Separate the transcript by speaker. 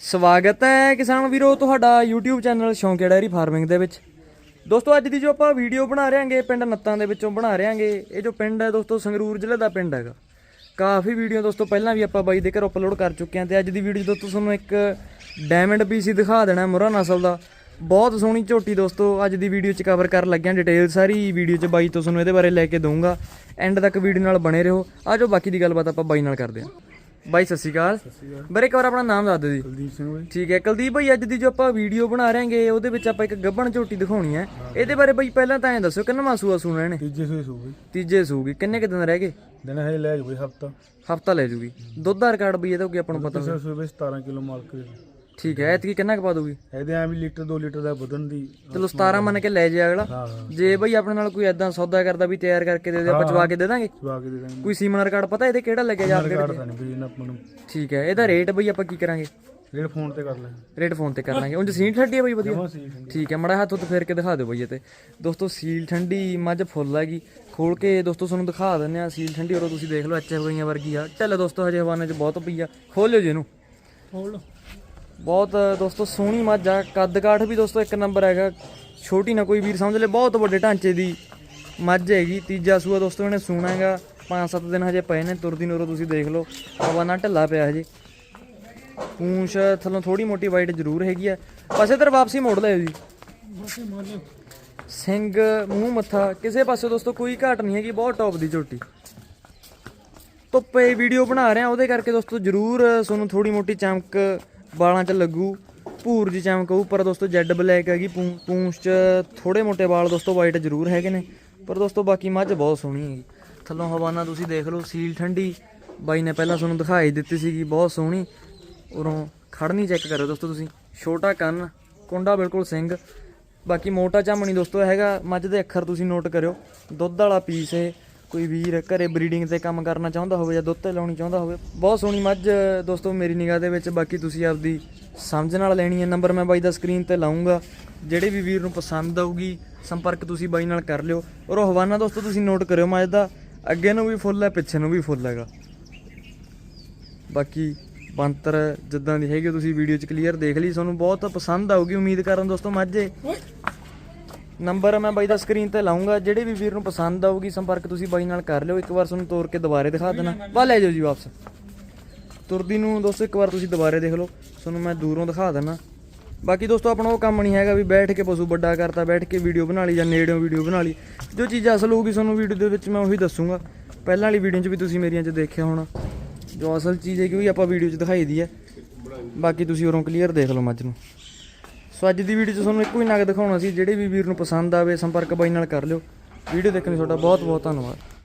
Speaker 1: ਸਵਾਗਤ ਹੈ ਕਿਸਾਨ ਵੀਰੋ, ਤੁਹਾਡਾ YouTube ਚੈਨਲ ਸ਼ੌਂਕ ਡੈਰੀ ਫਾਰਮਿੰਗ ਦੇ ਵਿੱਚ। ਦੋਸਤੋ, ਅੱਜ ਦੀ ਜੋ ਆਪਾਂ ਵੀਡੀਓ ਬਣਾ ਰਹੇ ਹਾਂਗੇ ਪਿੰਡ ਨੱਤਾਂ ਦੇ ਵਿੱਚੋਂ ਬਣਾ ਰਹੇ ਹਾਂਗੇ ਇਹ ਜੋ ਪਿੰਡ ਹੈ ਦੋਸਤੋ, ਸੰਗਰੂਰ ਜ਼ਿਲ੍ਹੇ ਦਾ ਪਿੰਡ ਹੈਗਾ। ਕਾਫੀ ਵੀਡੀਓ ਦੋਸਤੋ, ਪਹਿਲਾਂ ਵੀ ਆਪਾਂ ਬਾਈ ਦੇ ਘਰ ਅਪਲੋਡ ਕਰ ਚੁੱਕੇ ਹਾਂ ਤੇ ਅੱਜ ਦੀ ਵੀਡੀਓ 'ਚ ਦੋਸਤੋ ਤੁਹਾਨੂੰ ਇੱਕ ਡਾਇਮੰਡ ਪੀਸੀ ਦਿਖਾ ਦੇਣਾ ਮੁਰਾ ਨਸਲ ਦਾ। ਬਹੁਤ ਸੋਹਣੀ ਝੋਟੀ ਦੋਸਤੋ, ਅੱਜ ਦੀ ਵੀਡੀਓ 'ਚ ਕਵਰ ਕਰਨ ਲੱਗਿਆ ਡਿਟੇਲ ਸਾਰੀ ਵੀਡੀਓ 'ਚ ਬਾਈ ਤੋਂ ਤੁਹਾਨੂੰ ਇਹਦੇ ਬਾਰੇ ਲੈ ਕੇ ਦਊਂਗਾ। ਐਂਡ ਤੱਕ ਵੀਡੀਓ ਨਾਲ ਬਣੇ ਰਹੋ। ਆਜੋ ਬਾਕੀ ਦੀ ਗੱਲਬਾਤ ਆਪਾਂ ਬਾਈ ਨਾਲ ਕਰਦੇ ਹਾਂ। ਬਾਈ ਸਤਿ ਸ਼੍ਰੀ ਅਕਾਲ। ਬਾਰੇ ਇੱਕ ਵਾਰ ਆਪਣਾ ਨਾਮ ਦੱਸ ਦਿਓ ਜੀ।
Speaker 2: ਕੁਲਦੀਪ ਸਿੰਘ ਬਾਈ।
Speaker 1: ਠੀਕ ਹੈ ਕੁਲਦੀਪ ਭਾਈ ਅੱਜ ਦੀ ਜੋ ਆਪਾਂ ਵੀਡੀਓ ਬਣਾ ਰਹੇ ਹਾਂਗੇ ਉਹਦੇ ਵਿੱਚ ਆਪਾਂ ਇੱਕ ਗੱਬਣ ਝੋਟੀ ਦਿਖਾਉਣੀ ਹੈ। ਇਹਦੇ ਬਾਰੇ ਭਾਈ ਪਹਿਲਾਂ ਤਾਂ ਐਂ ਦੱਸੋ ਕਿੰਨਾ ਸੂਆ ਸੂਣਾ ਇਹਨੇ?
Speaker 2: ਤੀਜੇ ਸੂਏ ਸੂ ਬਈ
Speaker 1: ਤੀਜੇ ਸੂਗੀ ਕਿੰਨੇ ਕੁ ਦਿਨ ਰਹਿ ਗਏ?
Speaker 2: ਦਿਨ ਹੈ ਲੈ ਜੂ ਬਈ ਹਫਤਾ।
Speaker 1: ਹਫਤਾ ਲੈ ਜੂਗੀ। ਦੁੱਧ ਦਾ ਰਿਕਾਰਡ ਬਈ ਇਹਦਾ ਕੀ ਆਪਾਂ ਨੂੰ ਪਤਾ
Speaker 2: ਸੂਏ ਬਈ 17 ਕਿਲੋ ਮਾਲਕ ਦੇ।
Speaker 1: ਠੀਕ ਹੈ ਐਤਕੀ ਕਿੰਨਾ ਕੁ ਪਾ ਦੂਗੀ
Speaker 2: ਇਹਦੇ ਐ ਵੀ ਲੀਟਰ 2 ਲੀਟਰ ਦਾ ਵਧਣ ਦੀ
Speaker 1: ਚਲੋ 17 ਮੰਨ ਕੇ ਲੈ ਜੇ ਅਗਲਾ।
Speaker 2: ਹਾਂ
Speaker 1: ਜੇ ਭਾਈ ਆਪਣੇ ਨਾਲ ਕੋਈ ਐਦਾਂ ਸੌਦਾ ਕਰਦਾ ਵੀ ਤਿਆਰ ਕਰਕੇ ਦੇ ਦੇ ਆਪਾਂ ਚਵਾ ਕੇ ਦੇ ਦਾਂਗੇ?
Speaker 2: ਚਵਾ ਕੇ ਦੇ ਦਾਂਗੇ।
Speaker 1: ਕੋਈ ਸੀਮਨ ਰਿਕਾਰਡ ਪਤਾ ਇਹਦੇ ਕਿਹੜਾ ਲੱਗਿਆ ਜਾਂ
Speaker 2: ਰਿਕਾਰਡ ਤਾਂ ਨਹੀਂ ਬਈ ਇਹਨਾਂ ਆਪਾਂ ਨੂੰ
Speaker 1: ਠੀਕ ਹੈ ਇਹਦਾ ਰੇਟ ਬਈ ਆਪਾਂ ਕੀ ਕਰਾਂਗੇ?
Speaker 2: ਰੇਡ ਫੋਨ ਤੇ ਕਰ ਲੈ
Speaker 1: ਰੇਟ ਫੋਨ ਤੇ ਕਰ ਲਾਂਗੇ। ਉਂਝ ਸੀਟ ਠੱਡੀ ਹੈ ਬਈ ਵਧੀਆ?
Speaker 2: ਜਮਾ ਸੀ
Speaker 1: ਠੀਕ ਹੈ ਮੜਾ ਹੱਥ ਉੱਤੇ ਫੇਰ ਕੇ ਦਿਖਾ ਦਿਓ ਬਈ ਇਹ ਤੇ ਦੋਸਤੋ ਸੀਲ ਠੰਡੀ ਮੱਝ ਫੁੱਲ ਹੈਗੀ ਖੋਲ ਕੇ ਦੋਸਤੋ ਤੁਹਾਨੂੰ ਦਿਖਾ ਦਿੰਨੇ ਆ ਸੀਲ ਠੰਡੀ ਔਰ ਤੁਸੀਂ ਦੇਖ ਲਓ ਐਚ ਗਈਆਂ ਵਰਗੀ ਆ। ਢਿੱਲ ਦੋਸਤੋ ਹਜੇ ਹਵਾਨੇ 'ਚ ਬਹੁਤ ਪਈ ਆ। ਖੋਲ ਲਿਓ ਜੀ ਇਹਨੂੰ।
Speaker 2: ਹੋਲਡ
Speaker 1: ਬਹੁਤ ਦੋਸਤੋ ਸੋਹਣੀ ਮੱਝ ਆ। ਕੱਦ ਕਾਠ ਵੀ ਦੋਸਤੋ ਇੱਕ ਨੰਬਰ ਹੈਗਾ। ਛੋਟੀ ਨਾ ਕੋਈ ਵੀਰ ਸਮਝ ਲੈ ਬਹੁਤ ਵੱਡੇ ਢਾਂਚੇ ਦੀ ਮੱਝ ਹੈਗੀ। ਤੀਜਾ ਸੂਆ ਦੋਸਤੋ ਇਹਨੇ ਸੂਣਾ ਹੈਗਾ। 5-7 ਦਿਨ ਹਜੇ ਪਏ ਨੇ ਤੁਰਦੀ ਨੂਰੋ ਤੁਸੀਂ ਦੇਖ ਲਓ। ਹਵਾਨਾ ਢਿੱਲਾ ਪਿਆ ਹਜੇ। ਪੂੰਛ ਥੱਲੋਂ ਥੋੜੀ ਮੋਟੀ ਵਾਈਟ ਜ਼ਰੂਰ ਹੈਗੀ ਆ। ਪਾਸੇ ਤਰ ਵਾਪਸੀ ਮੋੜ ਲਿਓ ਜੀ। ਸਿੰਘ ਮੂੰਹ ਮੱਥਾ ਕਿਸੇ ਪਾਸੇ ਦੋਸਤੋ ਕੋਈ ਘਾਟ ਨਹੀਂ ਹੈਗੀ ਬਹੁਤ ਟੌਪ ਦੀ ਝੋਟੀ। ਧੁੱਪੇ ਵੀਡੀਓ ਬਣਾ ਰਹੇ ਆ ਉਹਦੇ ਕਰਕੇ ਦੋਸਤੋ ਜਰੂਰ ਤੁਹਾਨੂੰ ਥੋੜੀ ਮੋਟੀ ਚਮਕ ਵਾਲਾਂ 'ਚ ਲੱਗੂ, ਭੂਰ ਦੀ ਚਮਕ ਆਊ। ਪਰ ਦੋਸਤੋ, ਜੈਡ ਬਲੈਕ ਹੈਗੀ, ਪੂੰ- ਪੂੰਛ 'ਚ ਥੋੜੇ ਮੋਟੇ ਵਾਲ ਦੋਸਤੋ ਵਾਈਟ ਜ਼ਰੂਰ ਹੈਗੇ ਨੇ। ਪਰ ਦੋਸਤੋ, ਬਾਕੀ ਮੱਝ ਬਹੁਤ ਸੋਹਣੀ ਹੈਗੀ। ਥੱਲੋਂ ਹਵਾਨਾ ਤੁਸੀਂ ਦੇਖ ਲਓ, ਸੀਲ ਠੰਡੀ। ਬਾਈ ਨੇ ਪਹਿਲਾਂ ਤੁਹਾਨੂੰ ਦਿਖਾਈ ਦਿੱਤੀ ਸੀਗੀ, ਬਹੁਤ ਸੋਹਣੀ। ਉਰੋਂ ਖੜਨੀ ਚੈੱਕ ਕਰੋ ਦੋਸਤੋ ਤੁਸੀਂ। ਛੋਟਾ ਕੰਨ, ਕੁੰਡਾ ਬਿਲਕੁਲ ਸਿੰਘ। ਬਾਕੀ ਮੋਟਾ ਝਾਮਣੀ ਦੋਸਤੋ ਹੈਗਾ, ਮੱਝ ਦੇ ਅੱਖਰ ਤੁਸੀਂ ਨੋਟ ਕਰਿਓ। ਦੁੱਧ ਵਾਲਾ ਪੀਸ ਹੈ ਕੋਈ ਵੀਰ ਘਰੇ ਬਰੀਡਿੰਗ ਤੇ ਕੰਮ ਕਰਨਾ ਚਾਹੁੰਦਾ ਹੋਵੇ ਜਾਂ ਦੁੱਧ ਤੇ ਲਾਉਣੀ ਚਾਹੁੰਦਾ ਹੋਵੇ, ਬਹੁਤ ਸੋਹਣੀ ਮੱਝ, ਦੋਸਤੋ, ਮੇਰੀ ਨਿਗਾਹ ਦੇ ਵਿੱਚ। ਬਾਕੀ ਤੁਸੀਂ ਆਪਦੀ ਸਮਝ ਨਾਲ ਲੈਣੀ ਹੈ ਨੰਬਰ ਮੈਂ ਬਾਈ ਦਾ ਸਕਰੀਨ ਤੇ ਲਾਉਂਗਾ ਜਿਹੜੇ ਵੀ ਵੀਰ ਨੂੰ ਪਸੰਦ ਆਊਗੀ, ਸੰਪਰਕ ਤੁਸੀਂ ਬਾਈ ਨਾਲ ਕਰ ਲਿਓ। ਔਰ ਉਹ ਹਵਾਨਾ ਦੋਸਤੋ, ਤੁਸੀਂ ਨੋਟ ਕਰਿਓ ਮੱਝ ਦਾ। ਅੱਗੇ ਨੂੰ ਵੀ ਫੁੱਲ ਹੈ, ਪਿੱਛੇ ਨੂੰ ਵੀ ਫੁੱਲ ਹੈਗਾ। ਬਾਕੀ ਬੰਤਰ ਜਿੱਦਾਂ ਦੀ ਹੈਗੀ, ਤੁਸੀਂ ਵੀਡੀਓ 'ਚ ਕਲੀਅਰ ਦੇਖ ਲਈ। ਤੁਹਾਨੂੰ ਬਹੁਤ ਪਸੰਦ ਆਊਗੀ, ਉਮੀਦ ਕਰਨ ਦੋਸਤੋ, ਮਾਝੇ ਨੰਬਰ ਮੈਂ ਬਾਈ ਦਾ ਸਕਰੀਨ ਤੇ ਲਾਉਂਗਾ। ਜਿਹੜੇ ਵੀ ਵੀਰ ਨੂੰ ਪਸੰਦ ਆਊਗੀ, ਸੰਪਰਕ ਤੁਸੀਂ ਬਾਈ ਨਾਲ ਕਰ ਲਿਓ। ਇੱਕ ਵਾਰ ਤੁਹਾਨੂੰ ਤੋੜ ਕੇ ਦੁਬਾਰੇ ਦਿਖਾ ਦੇਣਾ। ਵਾ ਲੈ ਜਾਓ ਜੀ ਵਾਪਸ। ਤੁਰਦੀ ਨੂੰ ਦੋਸਤੋ, ਇੱਕ ਵਾਰ ਤੁਸੀਂ ਦੁਬਾਰੇ ਦੇਖ ਲਓ। ਤੁਹਾਨੂੰ ਮੈਂ ਦੂਰੋਂ ਦਿਖਾ ਦੇਣਾ। ਬਾਕੀ ਦੋਸਤੋ, ਆਪਣਾ ਉਹ ਕੰਮ ਨਹੀਂ ਹੈਗਾ ਵੀ ਬੈਠ ਕੇ ਪਸ਼ੂ ਵੱਡਾ ਕਰਤਾ, ਬੈਠ ਕੇ ਵੀਡੀਓ ਬਣਾ ਲਈ ਜਾਂ ਨੇੜਿਓਂ ਵੀਡੀਓ ਬਣਾ ਲਈ। ਜੋ ਚੀਜ਼ ਅਸਲ ਹੋਊਗੀ ਤੁਹਾਨੂੰ ਵੀਡੀਓ ਦੇ ਵਿੱਚ ਮੈਂ ਉਹੀ ਦੱਸੂਗਾ। ਪਹਿਲਾਂ ਵਾਲੀ ਵੀਡੀਓ 'ਚ ਵੀ ਤੁਸੀਂ ਮੇਰੀਆਂ 'ਚ ਦੇਖਿਆ ਹੋਣਾ। ਜੋ ਅਸਲ ਚੀਜ਼ ਹੈ ਕਿ ਆਪਾਂ ਵੀਡੀਓ 'ਚ ਦਿਖਾਈ ਦੀ ਹੈ। ਬਾਕੀ ਤੁਸੀਂ ਉਰੋਂ ਕਲੀਅਰ ਦੇਖ ਲਓ ਮੱਝ ਨੂੰ। ਸੋ ਅੱਜ ਦੀ ਵੀਡੀਓ 'ਚ ਤੁਹਾਨੂੰ ਇੱਕੋ ਹੀ ਨਗ ਦਿਖਾਉਣਾ ਸੀ, ਜਿਹੜੇ ਵੀ ਵੀਰ ਨੂੰ ਪਸੰਦ ਆਵੇ ਸੰਪਰਕ ਬਾਈ ਨਾਲ ਕਰ ਲਿਓ। ਵੀਡੀਓ ਦੇਖਣ ਲਈ ਤੁਹਾਡਾ ਬਹੁਤ ਬਹੁਤ ਧੰਨਵਾਦ।